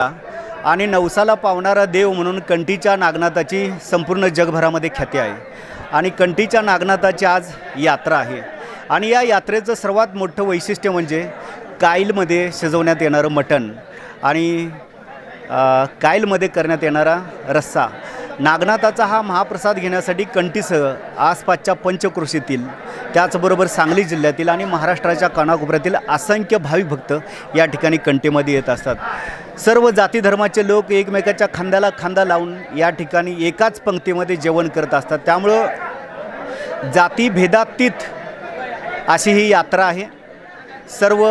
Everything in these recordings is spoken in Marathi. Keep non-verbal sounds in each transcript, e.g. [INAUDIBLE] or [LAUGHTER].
आणि नवसाला पावणारा देव म्हणून कंठीच्या नागनाथाची संपूर्ण जगभरामध्ये ख्याती आहे. आणि कंठीच्या नागनाथाची आज यात्रा आहे. आणि या यात्रेचं सर्वात मोठं वैशिष्ट्य म्हणजे काईलमध्ये शिजवण्यात येणारं मटण आणि काईलमध्ये करण्यात येणारा रस्सा. नागनाथाचा हा महाप्रसाद घेण्यासाठी कंटीसह आसपासच्या पंचकृषीतील त्याचबरोबर सांगली जिल्ह्यातील आणि महाराष्ट्राच्या कानाकोपऱ्यातील असंख्य भाविक भक्त या ठिकाणी कंटीमध्ये येत असतात. सर्व जाती धर्माचे लोक एकमेकाच्या खांद्याला खांदा लावून या ठिकाणी एकाच पंक्तीमध्ये जेवण करत असतात. त्यामुळं जातीभेदातीत अशी ही यात्रा आहे. सर्व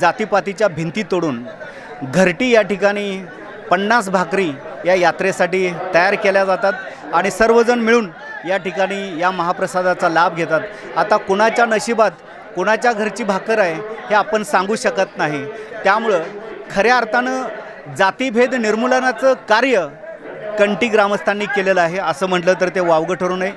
जातीपातीच्या भिंती तोडून घरटी या ठिकाणी पन्नास भाकरी या यात्रेसाठी तयार केल्या जातात आणि सर्वजण मिळून या ठिकाणी या महाप्रसादाचा लाभ घेतात. आता कुणाच्या नशिबात कुणाच्या घरची भाकर आहे हे आपण सांगू शकत नाही. त्यामुळं खऱ्या अर्थानं जातीभेद निर्मूलनाचं कार्य कंटी ग्रामस्थांनी केलेलं आहे असं म्हटलं तर ते वावगं ठरू नये.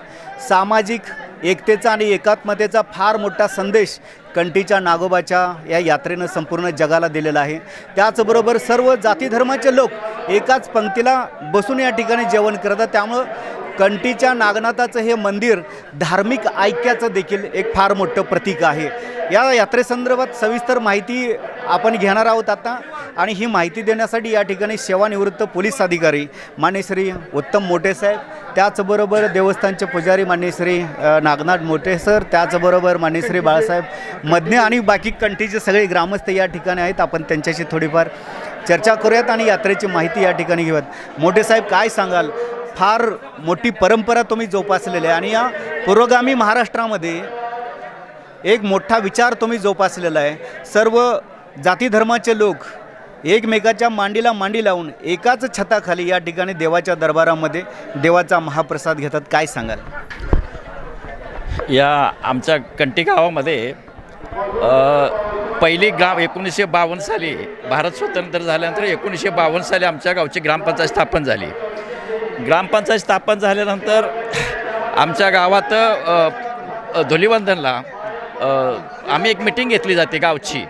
सामाजिक एकतेचा आणि एकात्मतेचा फार मोठा संदेश कंटीच्या नागोबाच्या या यात्रेनं संपूर्ण जगाला दिलेला आहे. त्याचबरोबर सर्व जाती धर्माचे लोक एकाच पंक्तीला बसून या ठिकाणी जेवण करतात. त्यामुळं कंटीच्या नागनाथाचं हे मंदिर धार्मिक ऐक्याचं देखील एक फार मोठं प्रतीक आहे. या यात्रेसंदर्भात सविस्तर माहिती आपण घेणार आहोत आता आणि ही माहिती देण्यासाठी या ठिकाणी सेवानिवृत्त पोलीस अधिकारी मान्य श्री उत्तम मोठे साहेब त्याचबरोबर देवस्थानचे पुजारी मान्य श्री नागनाथ मोठे सर त्याचबरोबर मान्य श्री बाळासाहेब मधने आणि बाकी कंठीचे सगळे ग्रामस्थ या ठिकाणी आहेत. आपण त्यांच्याशी थोडीफार चर्चा करूयात आणि यात्रेची माहिती या ठिकाणी घेऊयात. मोठे साहेब काय सांगाल? फार मोठी परंपरा तुम्ही जोपासलेली आहे. आणि या पुरोगामी महाराष्ट्रामध्ये एक मोठा विचार तुम्ही जोपासलेला आहे. सर्व जाती धर्माचे लोक एकमेकाच्या मांडीला मांडी लावून एकाच छताखाली या ठिकाणी देवाच्या दरबारामध्ये देवाचा महाप्रसाद घेतात. काय सांगाल? या आमच्या कंटी गावामध्ये पहिली गाव एकोणीसशे बावन्न साली भारत स्वतंत्र झाल्यानंतर एकोणीसशे बावन्न साली आमच्या गावची ग्रामपंचायत स्थापन झाली. ग्रामपंचायत स्थापन झाल्यानंतर आमच्या गावात धुलीवंदनला आम्ही एक मिटिंग घेतली जाते गावची.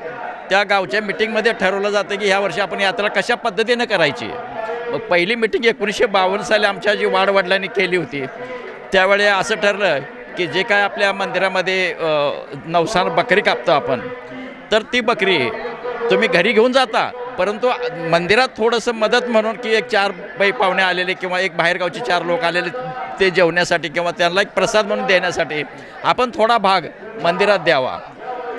त्या गावच्या मिटिंगमध्ये ठरवलं जातं की ह्या वर्षी आपण यात्रा कशा पद्धतीनं करायची. मग पहिली मिटिंग एकोणीसशे बावन्न साली आमच्या जी वाडवडिलांनी केली होती त्यावेळी असं ठरलं की जे काय आपल्या मंदिरामध्ये नवसान बकरी कापतो आपण तर ती बकरी तुम्ही घरी घेऊन जाता. परंतु मंदिरात थोडंसं मदत म्हणून की एक चार बाई पाहुणे आलेले किंवा एक बाहेरगावचे चार लोक आलेले ते जेवण्यासाठी किंवा त्यांना एक प्रसाद म्हणून देण्यासाठी आपण थोडा भाग मंदिरात द्यावा.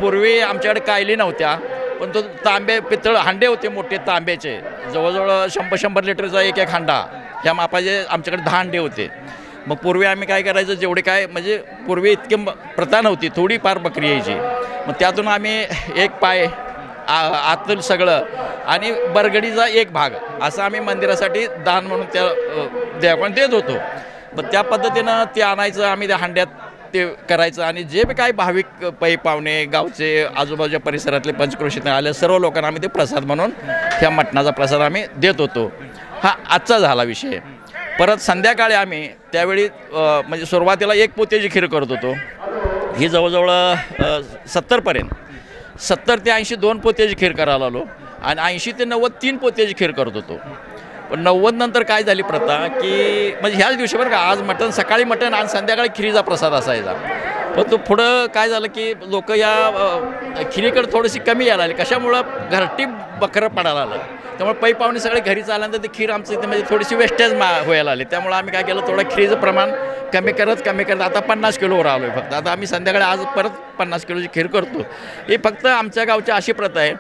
पूर्वी आमच्याकडे कायली नव्हत्या पण तो तांबे पितळ हांडे होते मोठे तांब्याचे. जवळजवळ शंभर शंभर लिटरचा एक एक हांडा. ह्या मापाचे आमच्याकडे दहा हांडे होते. मग पूर्वी आम्ही काय करायचं जेवढे काय म्हणजे पूर्वी इतकी म- प्रथा नव्हती थोडीफार बकरी यायची. मग त्यातून आम्ही एक पाय आ- आतील सगळं. आणि बरगडीचा एक भाग. असं आम्ही मंदिरासाठी दान म्हणून त्या अ, देत होतो. मग त्या पद्धतीनं ते आणायचं आम्ही त्या हांड्यात ते करायचं आणि जे बी काही भाविक पै पाहुणे गावचे आजूबाजूच्या परिसरातले पंचक्रोशीतून आले सर्व लोकांना आम्ही ते प्रसाद म्हणून ह्या मटणाचा प्रसाद आम्ही देत होतो. हा आजचा झाला विषय. परत संध्याकाळी आम्ही त्यावेळी म्हणजे सुरुवातीला एक पोत्याची खीर करत होतो. ही जवळजवळ सत्तरपर्यंत. सत्तर ते ऐंशी दोन पोत्याची खीर करायला आलो आणि ऐंशी ते नव्वद तीन पोत्याची खीर करत होतो. पण नव्वद नंतर काय झाली प्रथा की म्हणजे ह्याच दिवशी बरं का आज मटण सकाळी मटण आणि संध्याकाळी खिरीचा प्रसाद असायचा. पण तो पुढं काय झालं की लोक या खिरीकडे थोडीशी कमी यायला आली कशामुळं? घरटी बकरं पडायला आलं त्यामुळे पै पाहुणे सगळे घरी आल्यानंतर ती खीर आमचं इथे म्हणजे थोडीशी वेस्टेज मा व्हायला आली त्यामुळे आम्ही काय केलं थोडं खीरीचं प्रमाण कमी करत कमी करत आता पन्नास किलोवर आलो आहे फक्त. आता आम्ही संध्याकाळी आज परत पन्नास किलोची खीर करतो. ही फक्त आमच्या गावची अशी प्रथा आहे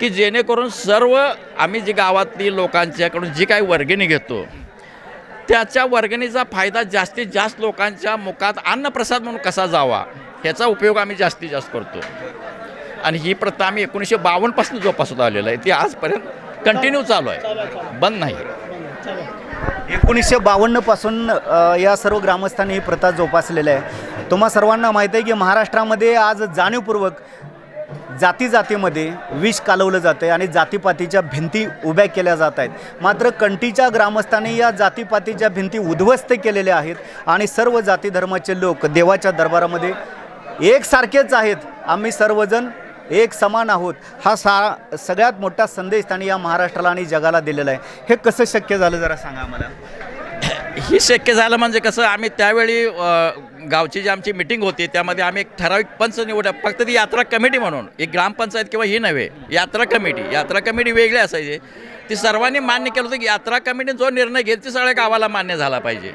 की जेणेकरून सर्व आम्ही जी गावातली लोकांच्याकडून जी काही वर्गणी घेतो त्याच्या वर्गणीचा फायदा जास्तीत जास्त लोकांच्या मुखात अन्नप्रसाद म्हणून कसा जावा ह्याचा उपयोग आम्ही जास्तीत जास्त करतो. आणि ही प्रथा आम्ही एकोणीसशे बावन्नपासून जोपासत आलेलो आहे. ती आजपर्यंत कंटिन्यू चालू आहे. बंद नाही. एकोणीसशे बावन्नपासून या सर्व ग्रामस्थांनी ही प्रथा जोपासलेली आहे. तुम्हा सर्वांना माहीत आहे की महाराष्ट्रामध्ये आज जाणीवपूर्वक जाती जातीमध्ये विष कालवलं जातं आहे आणि जातीपातीच्या भिंती उभ्या केल्या जात आहेत. मात्र कंटीच्या ग्रामस्थांनी या जातीपातीच्या भिंती उद्ध्वस्त केलेल्या आहेत आणि सर्व जाती धर्माचे लोक देवाच्या दरबारामध्ये एकसारखेच आहेत. आम्ही सर्वजण एक समान आहोत. हा सा सगळ्यात मोठा संदेश त्यांनी या महाराष्ट्राला आणि जगाला दिलेला आहे. हे कसं शक्य झालं जरा सांगा मला [CLEARS THROAT] हे शक्य झालं म्हणजे कसं आम्ही त्यावेळी गावची जी आमची मिटिंग होती त्यामध्ये आम्ही एक ठराविक पंच निवड फक्त ती यात्रा कमिटी म्हणून. एक ग्रामपंचायत किंवा ही नव्हे यात्रा कमिटी. यात्रा कमिटी वेगळी असायची. ती सर्वांनी मान्य केलं होतं की यात्रा कमिटीने जो निर्णय घेईल ती सगळ्या गावाला मान्य झाला पाहिजे.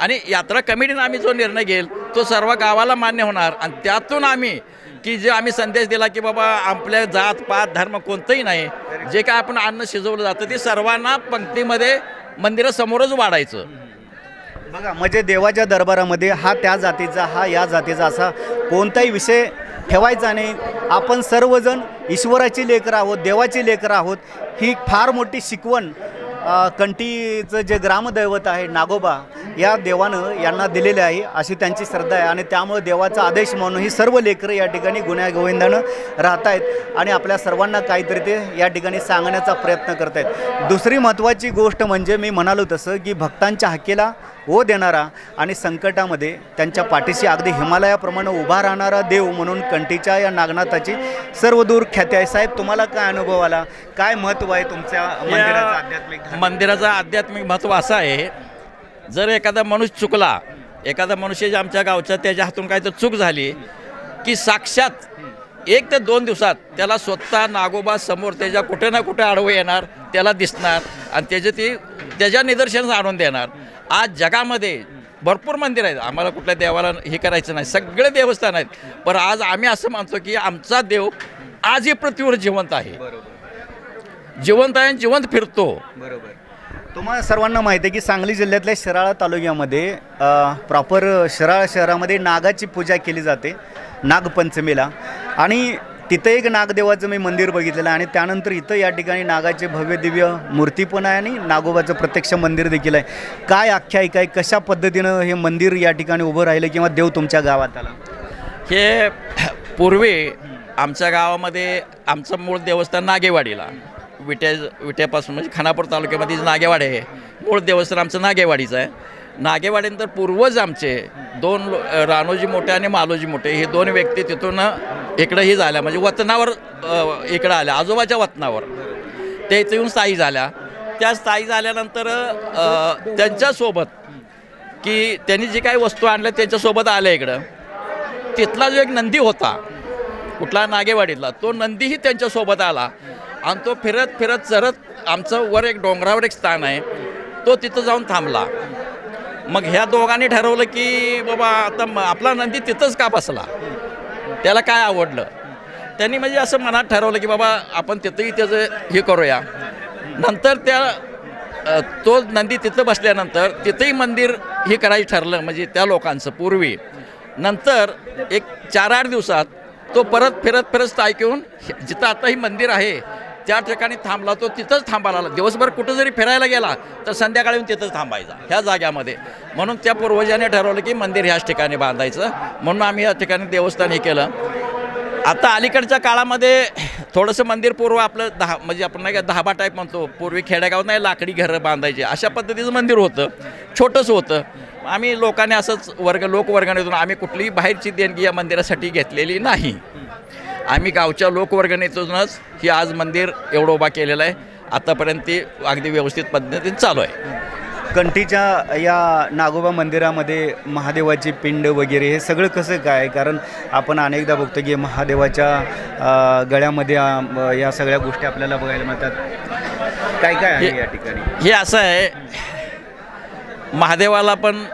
आणि यात्रा कमिटीनं आम्ही जो निर्णय घेईल तो सर्व गावाला मान्य होणार. आणि त्यातून आम्ही की जे आम्ही संदेश दिला की बाबा आपल्या जात पात धर्म कोणतंही नाही जे काय आपण अन्न शिजवलं जातं ते सर्वांना पंक्तीमध्ये मंदिरासमोरच वाढायचं. बघा म्हणजे देवाच्या दरबारामध्ये हा त्या जातीचा हा या जातीचा असा कोणताही विषय ठेवायचा नाही. आपण सर्वजण ईश्वराची लेकरं आहोत देवाची लेकरं आहोत. ही फार मोठी शिकवण कंटीचं जे ग्रामदैवत आहे नागोबा या देवानं यांना दिलेले आहे अशी त्यांची श्रद्धा आहे. आणि त्यामुळे देवाचा आदेश म्हणून ही सर्व लेकरं या ठिकाणी गुन्ह्या गोविंदानं राहत आहेत आणि आपल्या सर्वांना काहीतरी ते या ठिकाणी सांगण्याचा प्रयत्न करत आहेत दुसरी महत्त्वाची गोष्ट म्हणजे मी म्हणालो तसं की भक्तांच्या हाकेला ओ देणारा आणि संकटामध्ये त्यांच्या पाठीशी अगदी हिमालयाप्रमाणे उभा राहणारा देव म्हणून कंठीच्या या नागनाथाची सर्वदूर ख्याती आहे. साहेब तुम्हाला काय अनुभव आला? काय महत्त्व आहे तुमच्या मंदिराचं आध्यात्मिक मंदिराचं आध्यात्मिक महत्त्व असं आहे जर एखादा मनुष्य चुकला एखादा मनुष्य जे आमच्या गावचा त्याच्या हातून काही तर चूक झाली की साक्षात एक ते दोन दिवसात त्याला स्वतः नागोबा समोर त्याच्या कुठे ना कुठे आडवं येणार त्याला दिसणार आणि त्याचे ती त्याच्या निदर्शनास आणून देणार. आज जगामध्ये भरपूर मंदिर आहेत. आम्हाला कुठल्या देवाला हे करायचं नाही. सगळे देवस्थान आहेत. पण आज आम्ही असं मानतो की आमचा देव आजही पृथ्वीवर जिवंत आहे. जिवंत आहे आणि जिवंत फिरतो. बरोबर. तुम्हाला सर्वांना माहिती आहे की सांगली जिल्ह्यातल्या शिराळा तालुक्यामध्ये प्रॉपर शिराळा शहरामध्ये नागाची पूजा केली जाते. नागपंचमीला. आणि तिथं एक नागदेवाचं मी मंदिर बघितलेलं आहे. आणि त्यानंतर इथं या ठिकाणी नागाचे भव्य दिव्य मूर्ती पण आहे आणि नागोबाचं प्रत्यक्ष मंदिर देखील आहे. काय आख्यायिका आहे? कशा पद्धतीनं हे मंदिर या ठिकाणी उभं राहिलं किंवा देव तुमच्या गावात आला? हे पूर्वी आमच्या गावामध्ये आमचं मूळ देवस्थान नागेवाडीला. विट्या विट्यापासून म्हणजे खानापूर तालुक्यामध्ये नागेवाडी आहे मूळ देवस्थान आमचं नागेवाडीचं आहे. नागेवाडीनंतर पूर्वज आमचे दोन रानोजी मोठे आणि मालोजी मोठे हे दोन व्यक्ती तिथून इकडं ही झाल्या म्हणजे वतनावर इकडं आल्या आजोबाच्या वतनावर. ते इथं येऊन स्थायी झाल्या. त्या स्थायी झाल्यानंतर त्यांच्यासोबत की त्यांनी जी काही वस्तू आणल्या त्यांच्यासोबत आल्या इकडं. तिथला जो एक नंदी होता कुठला नागेवाडीतला तो नंदीही त्यांच्यासोबत आला. आणि तो फिरत फिरत चरत आमचं वर एक डोंगरावर एक स्थान आहे तो तिथं जाऊन थांबला. मग ह्या दोघांनी ठरवलं की बाबा आता म- आपला नंदी तिथंच का बसला? त्याला काय आवडलं? त्यांनी म्हणजे असं मनात ठरवलं की बाबा आपण तिथंही त्याचं हे करूया. नंतर त्या तो नंदी तिथं बसल्यानंतर तिथंही मंदिर हे करायचं ठरलं म्हणजे त्या लोकांचं पूर्वी. नंतर एक चार आठ दिवसात तो परत फिरत फिरत स्थायिक येऊन जिथं आता ही मंदिर आहे त्या ठिकाणी थांबला तो तिथंच थांबायला लागला. दिवसभर कुठं जरी फिरायला गेला तर संध्याकाळी येऊन तिथंच थांबायचा ह्या जाग्यामध्ये. म्हणून त्या पूर्वजांनी ठरवलं की मंदिर ह्याच ठिकाणी बांधायचं. म्हणून आम्ही या ठिकाणी देवस्थान हे केलं. आता अलीकडच्या काळामध्ये थोडंसं मंदिर पूर्व आपलं दहा म्हणजे आपण नाही का दहाबा टाईप म्हणतो. पूर्वी खेडेगावात नाही लाकडी घरं बांधायची. अशा पद्धतीचं मंदिर होतं. छोटंसं होतं. आम्ही लोकांनी असंच वर्ग लोकवर्गाने आम्ही कुठलीही बाहेरची देणगी या मंदिरासाठी घेतलेली नाही. आम्ही गावच्या लोकवर्गणीतूनच ही आज मंदिर एवढं उभा केलेलं आहे. आतापर्यंत ते अगदी व्यवस्थित पद्धतीने चालू आहे. कंठीच्या या नागोबा मंदिरामध्ये महादेवाची पिंड वगैरे हे सगळं कसं काय? कारण आपण अनेकदा बघतो की महादेवाच्या गळ्यामध्ये या सगळ्या गोष्टी आपल्याला बघायला मिळतात. काय काय आहे या ठिकाणी? हे असं आहे महादेवाला पण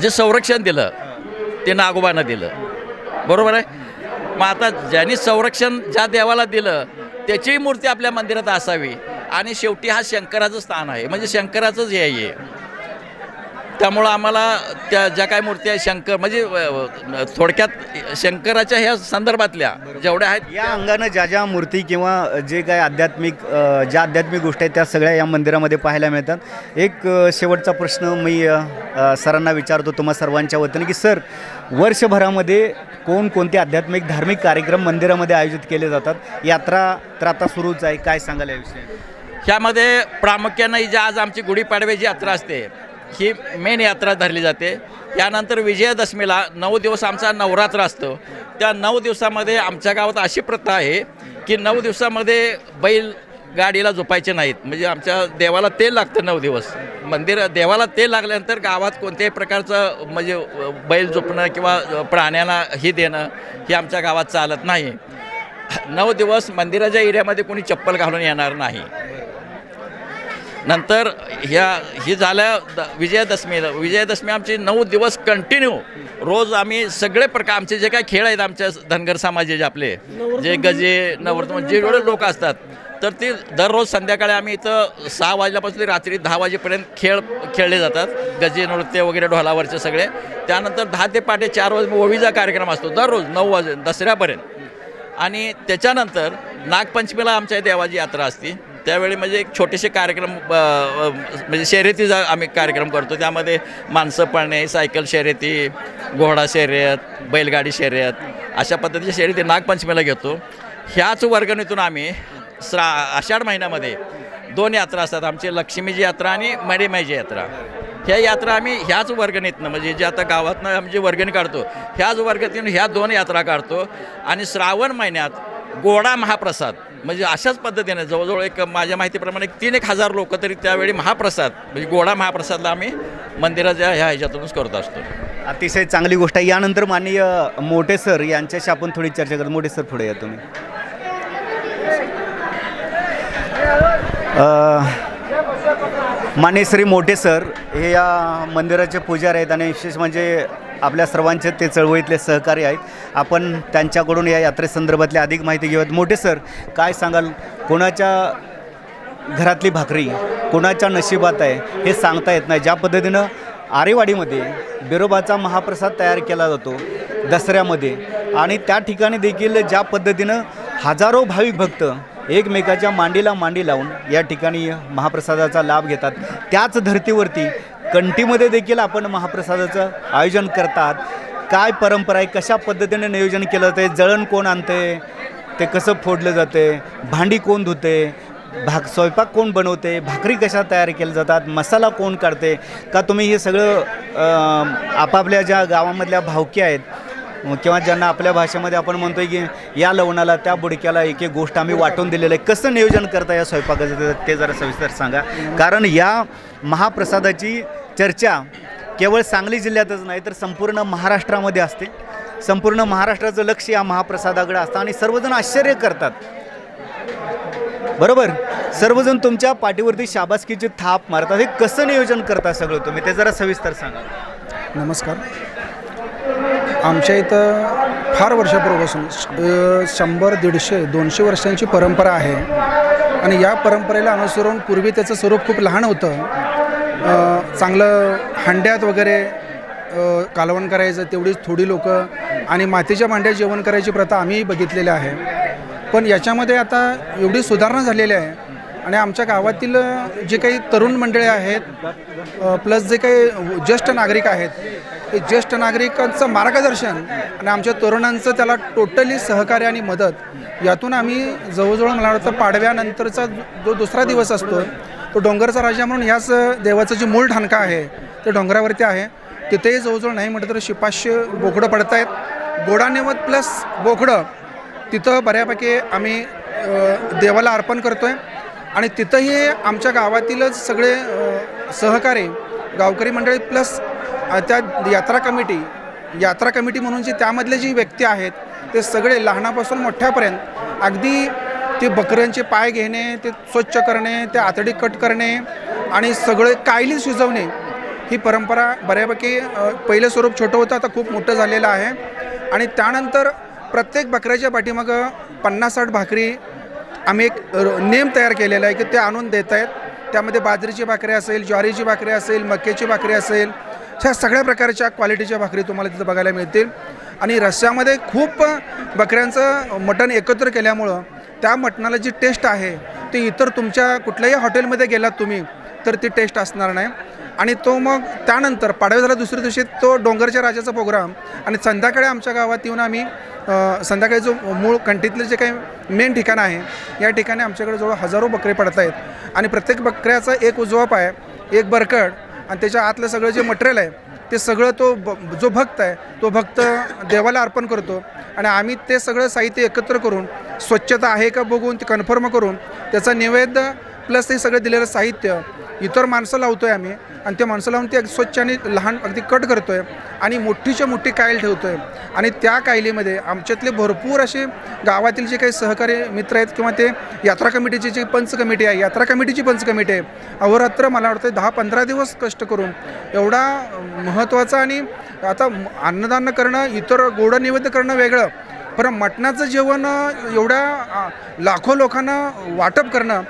जे संरक्षण दिलं ते नागोबानं दिलं. बरोबर आहे? मग आता ज्यांनी संरक्षण ज्या देवाला दिलं त्याचीही मूर्ती आपल्या मंदिरात असावी. आणि शेवटी हा शंकराचं स्थान आहे. म्हणजे शंकराचंच हे आहे. त्यामुळं आम्हाला त्या ज्या काय मूर्ती आहेत शंकर म्हणजे थोडक्यात शंकराच्या ह्या संदर्भातल्या जेवढ्या आहेत या अंगानं ज्या ज्या मूर्ती किंवा जे काय आध्यात्मिक ज्या आध्यात्मिक गोष्टी आहेत त्या सगळ्या या मंदिरामध्ये पाहायला मिळतात. एक शेवटचा प्रश्न मी सरांना विचारतो तुम्हा सर्वांच्या वतीने की सर वर्षभरामध्ये कोणकोणते आध्यात्मिक धार्मिक कार्यक्रम मंदिरामध्ये आयोजित केले जातात? यात्रा तर आता सुरूच आहे काय सांगाल याविषयी? ह्यामध्ये प्रामुख्यानं जी आज आमची गुढीपाडव्याची यात्रा असते ही मेन यात्रा धरली जाते. यानंतर विजयादशमीला नऊ दिवस आमचा नवरात्र असतो. त्या नऊ दिवसामध्ये आमच्या गावात अशी प्रथा आहे की नऊ दिवसामध्ये बैल गाडीला झोपायचे नाहीत. म्हणजे आमच्या देवाला तेल लागतं नऊ दिवस. मंदिर देवाला तेल लागल्यानंतर गावात कोणत्याही प्रकारचं म्हणजे बैल झोपणं किंवा प्राण्यांना हे देणं हे आमच्या गावात चालत नाही. नऊ दिवस मंदिराच्या एरियामध्ये कोणी चप्पल घालून येणार नाही. नंतर ह्या ही झाल्या द विजयादशमी. विजयादशमी आमची नऊ दिवस कंटिन्यू रोज आम्ही सगळे प्रकार आमचे जे काही खेळ आहेत आमच्या धनगर समाजाचे आपले जे गजे नवरत्न जे जेवढे लोक असतात तर ते दररोज संध्याकाळी आम्ही इथं सहा वाजल्यापासून रात्री दहा वाजेपर्यंत खेळ खेळले जातात. गजे नृत्य वगैरे ढोलावरचे सगळे. त्यानंतर दहा ते पहाटे चार वाजे ओवीचा कार्यक्रम असतो दररोज नऊ वाजे दसऱ्यापर्यंत. आणि त्याच्यानंतर नागपंचमीला आमच्या देवाची यात्रा असते. त्यावेळी म्हणजे एक छोटेसे कार्यक्रम म्हणजे शर्यतीचा आम्ही कार्यक्रम करतो. त्यामध्ये माणसं पळणे सायकल शर्यती घोडा शर्यत बैलगाडी शर्यत अशा पद्धतीच्या शर्यती नागपंचमीला घेतो. ह्याच वर्गणीतून आम्ही श्रा आषाढ महिन्यामध्ये दोन यात्रा असतात. आमची लक्ष्मीची यात्रा आणि मडेमाईची यात्रा. ह्या यात्रा आम्ही ह्याच वर्गणीतनं म्हणजे जे आता गावातनं आम्ही जी वर्गणी काढतो ह्याच वर्गातून ह्या दोन यात्रा काढतो. आणि श्रावण महिन्यात गोडा महाप्रसाद. म्हणजे अशाच पद्धतीने जवळजवळ एक माझ्या माहितीप्रमाणे एक तीन एक हजार लोक तरी त्यावेळी महाप्रसाद म्हणजे गोडा महाप्रसादला आम्ही मंदिराच्या ह्या ह्याच्यातूनच करत असतो. अतिशय चांगली गोष्ट आहे. यानंतर माननीय मोठे सर यांच्याशी आपण थोडी चर्चा करतो. मोठे सर पुढे या तुम्ही. माने माननीय श्री मोठे सर हे या मंदिराचे पुजारी आहेत आणि विशेष म्हणजे आपल्या सर्वांचे ते चळवळीतले सहकारी आहेत. आपण त्यांच्याकडून या यात्रेसंदर्भातली अधिक माहिती घेऊयात. मोठे सर काय सांगाल? कोणाच्या घरातली भाकरी कोणाच्या नशिबात आहे हे सांगता येत नाही. ज्या पद्धतीनं आरेवाडीमध्ये बिरोबाचा महाप्रसाद तयार केला जातो दसऱ्यामध्ये. आणि त्या ठिकाणी देखील ज्या पद्धतीनं हजारो भाविक भक्त एकमेकाच्या मांडीला मांडी लावून या ठिकाणी महाप्रसादाचा लाभ घेतात. त्याच धर्तीवरती कंटीमध्ये देखील आपण महाप्रसादाचं आयोजन करतात. काय परंपरा आहे? कशा पद्धतीने नियोजन केलं जाते जळण कोण आणते? ते कसं फोडलं जाते भांडी कोण धुते? भाक स्वयंपाक कोण बनवते? भाकरी कशा तयार केल्या जातात? मसाला कोण काढते? का तुम्ही हे सगळं आपापल्या ज्या गावामधल्या भावक्या आहेत किंवा ज्यांना आपल्या भाषेमध्ये आपण म्हणतोय की या लवणाला त्या बुडक्याला एक एक गोष्ट आम्ही वाटून दिलेलं आहे. कसं नियोजन करता या स्वयंपाकाचं? ते जरा सविस्तर सांगा. कारण या महाप्रसादाची चर्चा केवळ सांगली जिल्ह्यातच नाही तर संपूर्ण महाराष्ट्रामध्ये असते. संपूर्ण महाराष्ट्राचं लक्ष या महाप्रसादाकडे असतं आणि सर्वजण आश्चर्य करतात. बरोबर? सर्वजण तुमच्या पाठीवरती शाबासकीची थाप मारतात. हे कसं नियोजन करता सगळं तुम्ही? ते जरा सविस्तर सांगा. नमस्कार. आमच्या इथं फार वर्षापूर्वीपासून शंभर दीडशे दोनशे वर्षांची परंपरा आहे. आणि या परंपरेला अनुसरून पूर्वी त्याचं स्वरूप खूप लहान होतं. चांगलं हांड्यात वगैरे कालवण करायचं तेवढीच थोडी लोक आणि मातीच्या भांड्यात जेवण करायची प्रथा आम्ही बघितलेली आहे. पण याच्यामध्ये आता एवढी सुधारणा झालेली आहे आणि आमच्या गावातील जे काही तरुण मंडळी आहेत प्लस जे काही ज्येष्ठ नागरिक आहेत ते ज्येष्ठ नागरिकांचं मार्गदर्शन आणि आमच्या तरुणांचं त्याला टोटली सहकार्य आणि मदत यातून आम्ही जवळजवळ मला वाटतं पाडव्यानंतरचा जो दुसरा दिवस असतो तो डोंगरचा राजा म्हणून ह्याच देवाचं जे मूळ ठाणका आहे ते डोंगरावरती आहे. तिथेही जवळजवळ नाही म्हटलं तर शिपाशे बोकडं पडत आहेत गोडानेवत प्लस बोकडं तिथं बऱ्यापैकी आम्ही देवाला अर्पण करतो आहे आणि तिथंही आमच्या गावातीलच सगळे सहकारी गावकरी मंडळी प्लस त्या यात्रा कमिटी यात्रा कमिटी म्हणून जी त्यामधले जी व्यक्ती आहेत ते सगळे लहानापासून मोठ्यापर्यंत अगदी ते बकऱ्यांचे पाय घेणे ते स्वच्छ करणे ते आतडी कट करणे आणि सगळे कायली शिजवणे ही परंपरा बऱ्यापैकी पहिलं स्वरूप छोटं होतं आता खूप मोठं झालेलं आहे. आणि त्यानंतर प्रत्येक बकऱ्याच्या पाठीमागं पन्नास साठ भाकरी आम्ही एक नेम तयार केलेला आहे की ते आणून देत आहेत. त्यामध्ये बाजरीची भाकरी असेल ज्वारीची भाकरी असेल मक्याची भाकरी असेल ह्या सगळ्या प्रकारच्या क्वालिटीच्या भाकरी तुम्हाला तिथं बघायला मिळतील. आणि रस्त्यामध्ये खूप बकऱ्यांचं मटण एकत्र केल्यामुळं त्या मटणाला जी टेस्ट आहे ती इतर तुमच्या कुठल्याही हॉटेलमध्ये गेलात तुम्ही तर ती टेस्ट असणार नाही. आणि तो मग त्यानंतर पाडव्या झाला दुसऱ्या दिवशी तो डोंगरच्या राजाचा प्रोग्राम. आणि संध्याकाळी आमच्या गावात येऊन आम्ही संध्याकाळी जो मूळ कंठीतलं जे काही मेन ठिकाण आहे या ठिकाणी आमच्याकडे जवळ हजारो बकरे पडत आहेत. आणि प्रत्येक बकऱ्याचा एक उजवाप आहे एक बरकड आणि त्याच्या आतलं सगळं जे मटेरियल आहे ते सगळं तो ब जो भक्त आहे तो भक्त देवाला अर्पण करतो. आणि आम्ही ते सगळं साहित्य एकत्र करून स्वच्छता आहे का बघून ते कन्फर्म करून त्याचा निवेद प्लस ते सगळं दिलेलं साहित्य इतर माणसं लावतो आहे आम्ही. आणि ते माणसं लावून ते अगदी स्वच्छ आणि लहान अगदी कट करतो आहे आणि मोठीच्या मोठी कायल ठेवतो आहे आणि त्या कायलीमध्ये आमच्यातले भरपूर असे गावातील जे काही सहकारी मित्र आहेत किंवा ते यात्रा कमिटीची जी पंच कमिटी आहे यात्रा कमिटीची पंच कमिटी आहे. अहोरात्र मला वाटतं दहा पंधरा दिवस कष्ट करून एवढा महत्त्वाचा आणि आता अन्नदान करणं इतर गोडं नैवेद्य करणं वेगळं. पर मटणाचं जेवण एवढ्या लाखो लोकांना वाटप करणं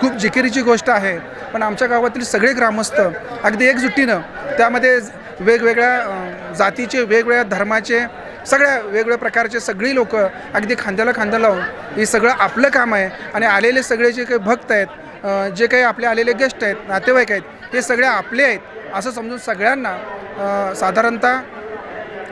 खूप जिकिरीची गोष्ट आहे. पण आमच्या गावातील सगळे ग्रामस्थ अगदी एकजुटीनं त्यामध्ये वेगवेगळ्या जातीचे वेगवेगळ्या धर्माचे सगळ्या वेगवेगळ्या प्रकारचे सगळी लोक अगदी खांद्याला खांदा लावून हे सगळं आपलं काम आहे. आणि आलेले सगळे जे काही भक्त आहेत जे काही आपले आलेले गेस्ट आहेत नातेवाईक आहेत हे सगळे आपले आहेत असं समजून सगळ्यांना साधारणतः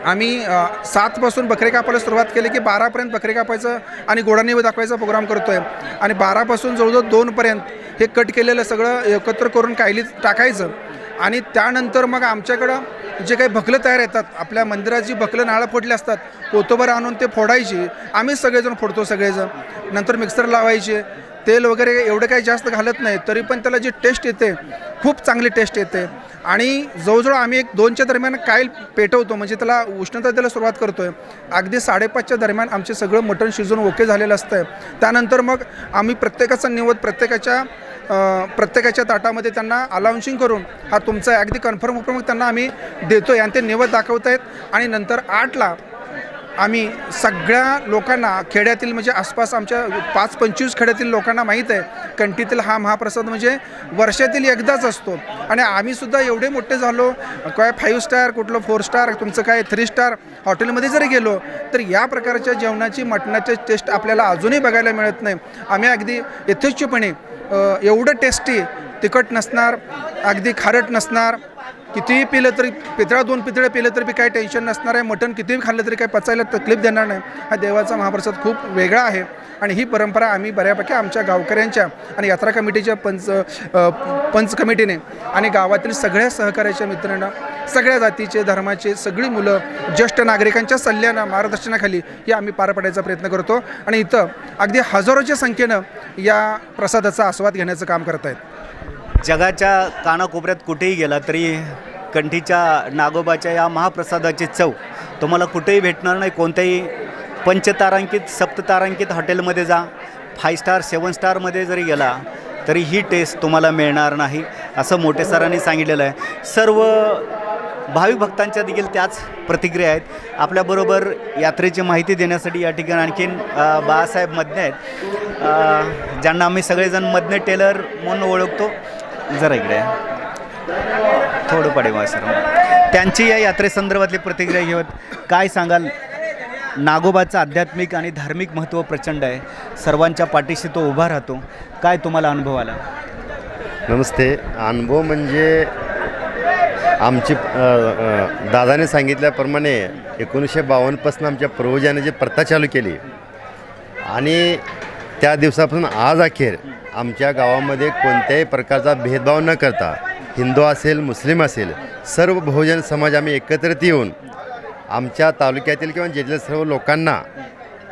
आम्ही सातपासून बकरे कापायला सुरुवात केली की बारापर्यंत बकरे कापायचं आणि गोडानिवे दाखवायचा प्रोग्राम करतो आहे आणि बारापासून जवळजवळ दोनपर्यंत हे कट केलेलं सगळं एकत्र करून कायली टाकायचं. आणि त्यानंतर मग आमच्याकडं जे काही भकलं तयार येतात आपल्या मंदिरात जी भकलं नाळं फोडली असतात पोतोबर आणून ते फोडायची आम्ही सगळेजण फोडतो सगळेजण. नंतर मिक्सर लावायचे तेल वगैरे एवढं काही जास्त घालत नाही तरी पण त्याला जी टेस्ट येते खूप चांगली टेस्ट येते. आणि जवळजवळ आम्ही एक दोनच्या दरम्यान कायल पेटवतो म्हणजे त्याला उष्णता द्यायला सुरुवात करतो आहे अगदी साडेपाचच्या दरम्यान आमचे सगळं मटण शिजून ओके झालेलं असतं आहे त्यानंतर मग आम्ही प्रत्येकाचा निवड प्रत्येकाच्या प्रत्येकाच्या ताटामध्ये त्यांना अलाउन्सिंग करून हा तुमचा अगदी कन्फर्म उपक्रम त्यांना आम्ही देतो आहे आणि ते निवड दाखवत आहेत आणि नंतर आठला आम्ही सगळ्या लोकांना खेड्यातील म्हणजे आसपास आमच्या पाच पंचवीस खेड्यातील लोकांना माहीत आहे कंटीतील हा महाप्रसाद म्हणजे वर्षातील एकदाच असतो. आणि आम्हीसुद्धा एवढे मोठे झालो काय फाईव्ह स्टार कुठलं फोर स्टार तुमचं काय थ्री स्टार हॉटेलमध्ये जरी गेलो तर या प्रकारच्या जेवणाची मटणाची टेस्ट आपल्याला अजूनही बघायला मिळत नाही. आम्ही अगदी यथेच्छपणे एवढं टेस्टी तिखट नसणार अगदी खारट नसणार कितीही पिलं तरी पितळा दोन पितळे पिलं तरी बी काही टेन्शन नसणार आहे. मटण कितीही खाल्लं तरी काही पचायला तकलीफ देणार नाही. हा देवाचा महाप्रसाद खूप वेगळा आहे. आणि ही परंपरा आम्ही बऱ्यापैकी आमच्या गावकऱ्यांच्या आणि यात्रा कमिटीच्या पंच पंच कमिटीने आणि गावातील सगळ्या सहकार्याच्या मित्रांना सगळ्या जातीचे धर्माचे सगळी मुलं ज्येष्ठ नागरिकांच्या सल्ल्यानं मार्गदर्शनाखाली हे आम्ही पार पाडायचा प्रयत्न करतो. आणि इथं अगदी हजारोच्या संख्येनं या प्रसादाचा आस्वाद घेण्याचं काम करत आहेत जगाच्या कानाकोपऱ्यात कुठेही गेला तरी कंठीच्या नागोबाच्या या महाप्रसादाची चव तुम्हाला कुठेही भेटणार नाही. कोणत्याही पंचतारांकित सप्ततारांकित हॉटेलमध्ये जा. फाय स्टार सेवन स्टारमध्ये जरी गेला तरी ही टेस्ट तुम्हाला मिळणार नाही असं मोठे सरांनी सांगितलेलं आहे. सर्व भाविक भक्तांच्या देखील त्याच प्रतिक्रिया आहेत. आपल्याबरोबर यात्रेची माहिती देण्यासाठी या ठिकाणी आणखीन बाळासाहेब मधने आहेत. ज्यांना आम्ही सगळेजण मधने टेलर म्हणून ओळखतो. जरा इकडे थोडं पडे सर त्यांची या यात्रेसंदर्भातली प्रतिक्रिया घेऊत काय सांगाल? नागोबाचं आध्यात्मिक आणि धार्मिक महत्त्व प्रचंड आहे. सर्वांच्या पाठीशी तो उभा राहतो. काय तुम्हाला अनुभव आला? नमस्ते. अनुभव म्हणजे आमची दादाने सांगितल्याप्रमाणे एकोणीसशे बावन्नपासून आमच्या पूर्वजाने जी प्रथा चालू केली आणि त्या दिवसापासून आज अखेर आमच्या गावामध्ये कोणत्याही प्रकारचा भेदभाव न करता हिंदू असेल मुस्लिम असेल सर्व बहुजन समाज आम्ही एकत्रित येऊन आमच्या तालुक्यातील किंवा जिल्ह्यातील सर्व लोकांना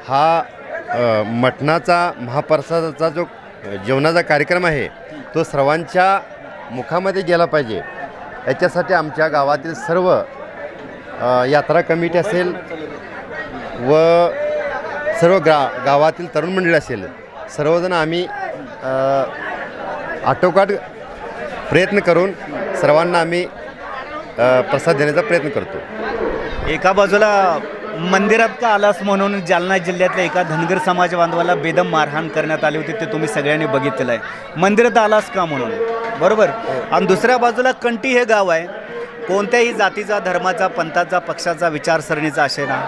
हा मटणाचा महाप्रसादाचा जो जेवणाचा कार्यक्रम आहे तो सर्वांच्या मुखामध्ये गेला पाहिजे. याच्यासाठी आमच्या गावातील सर्व यात्रा कमिटी असेल व सर्व ग्रा गावातील तरुण मंडळी असेल सर्वजण आम्ही आटोकाट प्रयत्न करून सर्वांना आम्ही प्रसाद देण्याचा प्रयत्न करतो. एका बाजूला मंदिरात का आलास म्हणून जालना जिल्ह्यातल्या एका धनगर समाज बांधवाला बेदम मारहाण करण्यात आली होती ते तुम्ही सगळ्यांनी बघितलेलं आहे मंदिरात आलास का म्हणून? बरोबर? आणि दुसऱ्या बाजूला कंटी हे गाव आहे. कोणत्याही जातीचा धर्माचा पंथाचा पक्षाचा विचारसरणीचा आशय ना.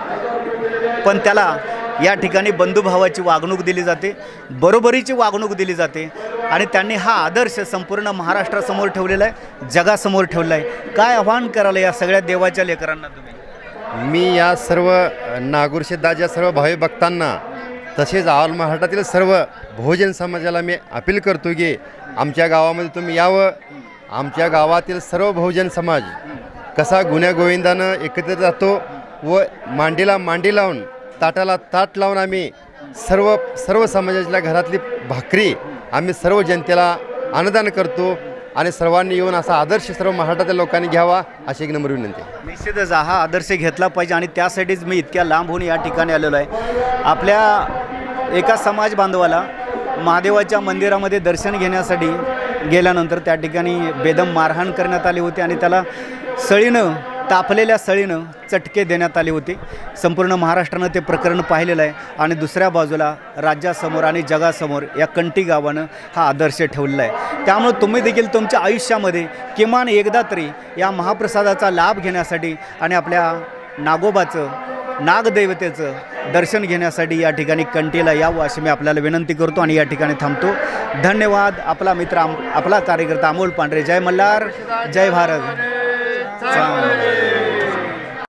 पण त्याला या ठिकाणी बंधुभावाची वागणूक दिली जाते बरोबरीची वागणूक दिली जाते आणि त्यांनी हा आदर्श संपूर्ण महाराष्ट्रासमोर ठेवलेला आहे जगासमोर ठेवला आहे. काय आव्हान करायला या सगळ्या देवाच्या लेकरांना तुम्ही? मी या सर्व नागुरशेदाच्या सर्व भावी भक्तांना तसेच ऑल महाराष्ट्रातील सर्व बहुजन समाजाला मी अपील करतो की आमच्या गावामध्ये तुम्ही यावं. आमच्या गावातील सर्व बहुजन समाज कसा गुण्यागोविंदानं एकत्रित राहतो व मांडीला मांडी लावून ताटाला ताट लावून आम्ही सर्व सर्व समाजाच्या घरातली भाकरी आम्ही सर्व जनतेला अन्नदान करतो आणि सर्वांनी येऊन असा आदर्श सर्व महाराष्ट्रातील लोकांनी घ्यावा अशी एक नम्र विनंती निश्चितच हा आदर्श घेतला पाहिजे आणि त्यासाठीच मी इतक्या लांब होऊन या ठिकाणी आलेलो आहे. आपल्या एका समाज बांधवाला महादेवाच्या मंदिरामध्ये दर्शन घेण्यासाठी गेल्यानंतर त्या ठिकाणी बेदम मारहाण करण्यात आली होती आणि त्याला सळीनं तापलेल्या सळीनं चटके देण्यात आले होते. संपूर्ण महाराष्ट्रानं ते प्रकरण पाहिलेलं आहे आणि दुसऱ्या बाजूला राज्यासमोर आणि जगासमोर या कंटी गावानं हा आदर्श ठेवलेला आहे. त्यामुळे तुम्ही देखील तुमच्या आयुष्यामध्ये किमान एकदा तरी या महाप्रसादाचा लाभ घेण्यासाठी आणि आपल्या नागोबाचं नागदैवतेचं दर्शन घेण्यासाठी या ठिकाणी कंटीला यावं अशी मी आपल्याला विनंती करतो आणि या ठिकाणी थांबतो. धन्यवाद. आपला मित्र आम आपला कार्यकर्ता अमोल पांढरे. जय मल्हार. जय भारत. चांगलं.